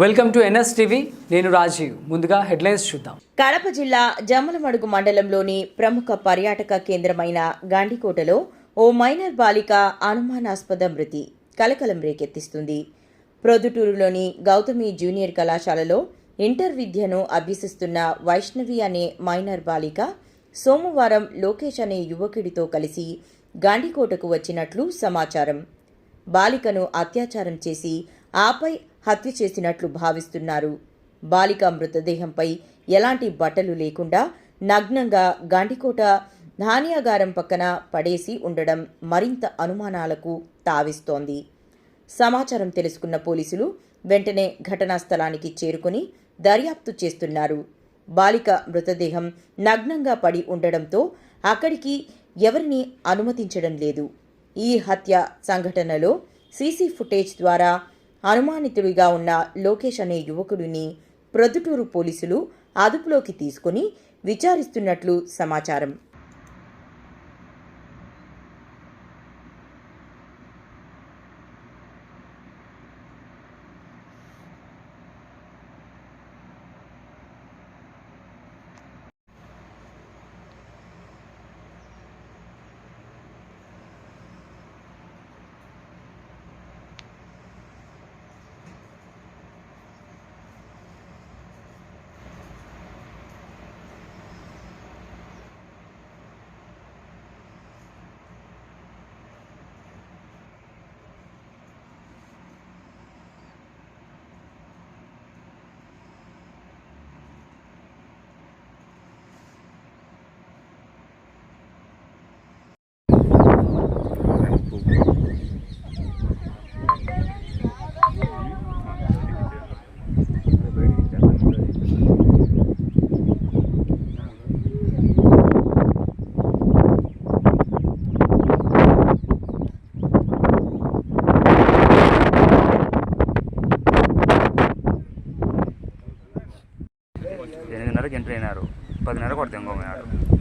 Welcome to NS TV. నేను రాజీవ్. ముందుగా headlines చూద్దాం. కడప జిల్లా జమ్మలమడుగు మండలంలోని ప్రముఖ పర్యాటక కేంద్రమైన గాండికోటలో ఓ మైనర్ బాలిక అనుమానాస్పద మృతి కలకలం రేకెత్తిస్తుంది. ప్రొద్దుటూరులోని గౌతమి జూనియర్ కళాశాలలో ఇంటర్ విద్యను అభ్యసిస్తున్న వైష్ణవి అనే మైనర్ బాలిక సోమవారం లోకేష్ అనే యువకుడితో కలిసి గాండికోటకు వచ్చినట్లు సమాచారం. బాలికను అత్యాచారం చేసి ఆపై హత్య చేసినట్లు భావిస్తున్నారు. బాలిక మృతదేహంపై ఎలాంటి బట్టలు లేకుండా నగ్నంగా గాండికోట ధాన్యాగారం పక్కన పడేసి ఉండడం మరింత అనుమానాలకు తావిస్తోంది. సమాచారం తెలుసుకున్న పోలీసులు వెంటనే ఘటనా స్థలానికి చేరుకుని దర్యాప్తు చేస్తున్నారు. బాలిక మృతదేహం నగ్నంగా పడి ఉండడంతో అక్కడికి ఎవరిని అనుమతించడం లేదు. ఈ హత్య సంఘటనలో సీసీ ఫుటేజ్ ద్వారా అనుమానితుడిగా ఉన్న లోకేష్ అనే యువకుడిని ప్రొద్దుటూరు పోలీసులు అదుపులోకి తీసుకుని విచారిస్తున్నట్లు సమాచారం. పదిన్నరకి ఎంటర్ అయినారు. పదిన్నర కొడతాం ఇంకొక నాడు